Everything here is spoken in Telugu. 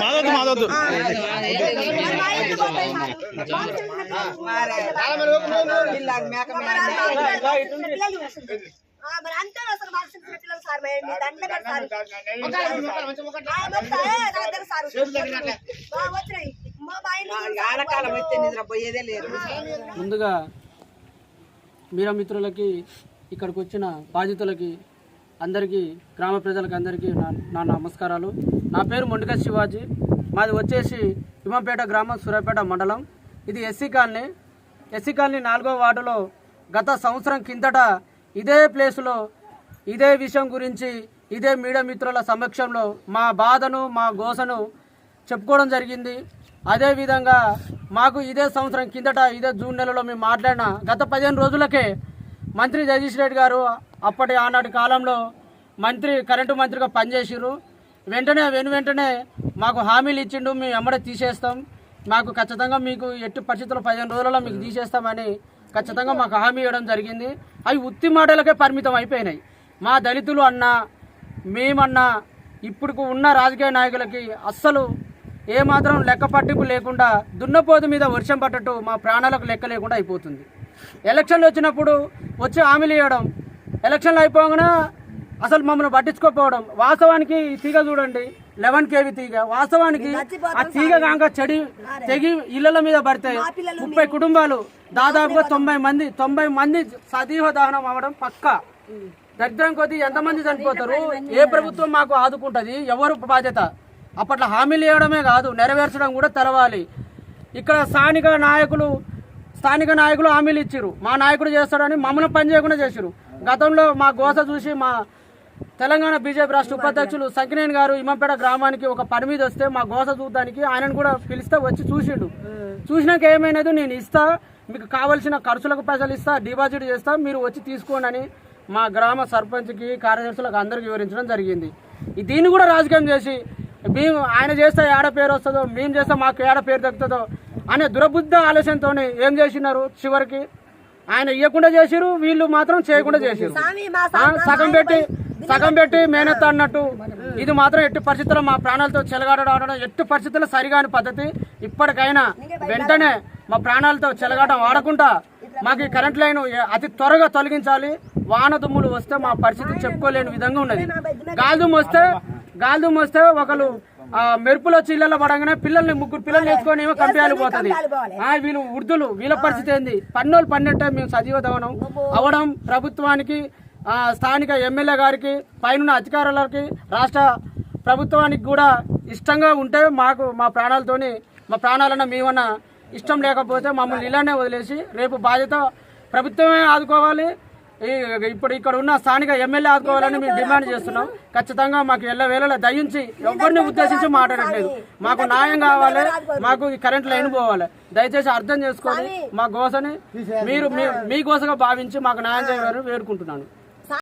మాదొద్దు మాదొద్దు అసలు మాకు సార్ మేయండి దండ దగ్గర సార్ ముందుగా మీరా మిత్రులకి ఇక్కడికి వచ్చిన బాధితులకి అందరికీ గ్రామ ప్రజలకి అందరికీ నా నమస్కారాలు. నా పేరు మొండిక శివాజీ. మాది వచ్చేసి హిమంపేట గ్రామం సూర్యాపేట మండలం. ఇది ఎస్సీ కాలనీ. ఎస్సీ కాలనీ నాలుగో వార్డులో గత సంవత్సరం కిందట ఇదే ప్లేసులో ఇదే విషయం గురించి ఇదే మీడియా మిత్రుల సమక్షంలో మా బాధను మా గోసను చెప్పుకోవడం జరిగింది. అదేవిధంగా మాకు ఇదే సంవత్సరం కిందట ఇదే జూన్ నెలలో మేము మాట్లాడిన గత పదిహేను రోజులకే మంత్రి జగదీష్ రెడ్డి గారు అప్పటి ఆనాటి కాలంలో మంత్రి కరెంటు మంత్రిగా పనిచేసిర్రు. వెంటనే వెను వెంటనే మాకు హామీలు ఇచ్చిండు మేము ఎమ్మడే తీసేస్తాం. మాకు ఖచ్చితంగా మీకు ఎట్టి పరిస్థితుల్లో పదిహేను రోజులలో మీకు తీసేస్తామని ఖచ్చితంగా మాకు హామీ ఇవ్వడం జరిగింది. అవి ఉత్తి మాటలకే పరిమితం అయిపోయినాయి. మా దళితులు అన్నా మేమన్నా ఇప్పుడు ఉన్న రాజకీయ నాయకులకి అస్సలు ఏమాత్రం లెక్క పట్టింపు లేకుండా దున్నపోతు మీద వర్షం పట్టట్టు మా ప్రాణాలకు లెక్క లేకుండా అయిపోతుంది. ఎలక్షన్లు వచ్చినప్పుడు వచ్చి హామీలు ఇవ్వడం ఎలక్షన్లు అయిపోగానే అసలు మమ్మల్ని పట్టించుకోకపోవడం. వాస్తవానికి ఈ తీగ చూడండి లెవెన్ కేవీ తీగ. వాస్తవానికి ఆ తీగ కాక చెడి తెగి ఇళ్ళ మీద పడితే ముప్పై కుటుంబాలు దాదాపుగా తొంభై మంది తొంభై మంది సజీవ దహనం అవ్వడం పక్కా. దరిద్రం కొద్దీ ఎంతమంది చనిపోతారు? ఏ ప్రభుత్వం మాకు ఆదుకుంటుంది? ఎవరు బాధ్యత? అప్పట్లో హామీలు ఇవ్వడమే కాదు నెరవేర్చడం కూడా తెలవాలి. ఇక్కడ స్థానిక నాయకులు స్థానిక నాయకులు హామీలు ఇచ్చారు మా నాయకుడు చేస్తాడని మమ్మల్ని పని చేయకుండా చేశారు గతంలో మా గోస చూసి మా తెలంగాణ బీజేపీ రాష్ట్ర ఉపాధ్యక్షులు సంకినేని గారు ఇమ్మంపేట గ్రామానికి ఒక పని మీద వస్తే మా గోస చూడడానికి ఆయనను కూడా పిలిస్తే వచ్చి చూసిండు. చూసినాక ఏమైనది నేను ఇస్తా మీకు కావలసిన ఖర్చులకు పైసలు ఇస్తా డిపాజిట్ చేస్తా మీరు వచ్చి తీసుకోండి అని మా గ్రామ సర్పంచ్కి కార్యదర్శులకు అందరికీ వివరించడం జరిగింది. దీన్ని కూడా రాజకీయం చేసి మేము ఆయన చేస్తే ఏడ పేరు వస్తుందో మేము చేస్తే మాకు ఏడ పేరు దక్కుతుందో అనే దురబుద్ధ ఆలోచనతో ఏం చేసినారు చివరికి? ఆయన ఇవ్వకుండా చేసిరు వీళ్ళు మాత్రం చేయకుండా చేసిరు. సగం పెట్టి సగం పెట్టి మేనెత్త అన్నట్టు. ఇది మాత్రం ఎట్టి పరిస్థితుల్లో మా ప్రాణాలతో చెలగాటం ఎట్టి పరిస్థితుల్లో సరిగాని పద్ధతి. ఇప్పటికైనా వెంటనే మా ప్రాణాలతో చెలగాటం వాడకుండా మాకు ఈ కరెంట్ లైన్ అతి త్వరగా తొలగించాలి. వాన దుమ్ములు వస్తే మా పరిస్థితి చెప్పుకోలేని విధంగా ఉన్నది. గాలిదుమ్ము వస్తే గాలిదుమ్ము వస్తే ఒకరు ఆ, మెరుపులో చిల్లల పడంగానే పిల్లల్ని ముగ్గురు పిల్లల్ని ఎత్తుకొని ఏమో కంపియాలి పోతుంది వీళ్ళు వృద్ధులు వీళ్ళ పరిస్థితి ఏంది? పన్నోళ్ళు పన్నెట్టే మేము సజీవ దవనం అవడం ప్రభుత్వానికి స్థానిక ఎమ్మెల్యే గారికి పైన అధికారులకి రాష్ట్ర ప్రభుత్వానికి కూడా ఇష్టంగా ఉంటే మాకు మా ప్రాణాలతోని మా ప్రాణాలన్న మేమన్నా ఇష్టం లేకపోతే మమ్మల్ని ఇలానే వదిలేసి రేపు బాధ్యత ప్రభుత్వమే ఆదుకోవాలి. ఇప్పుడు ఇక్కడ ఉన్న స్థానిక ఎమ్మెల్యే ఆదుకోవాలని మేము డిమాండ్ చేస్తున్నాం. ఖచ్చితంగా మాకు ఎల్ల వేళలా దయించి ఎవరిని ఉద్దేశించి మాట్లాడట్లేదు. మాకు న్యాయం కావాలి మాకు ఈ కరెంట్ లైన్ పోవాలి. దయచేసి అర్థం చేసుకొని మా గోసని మీరు మీ- మీ గోసగా భావించి మాకు న్యాయం చేయాలని వేడుకుంటున్నాను.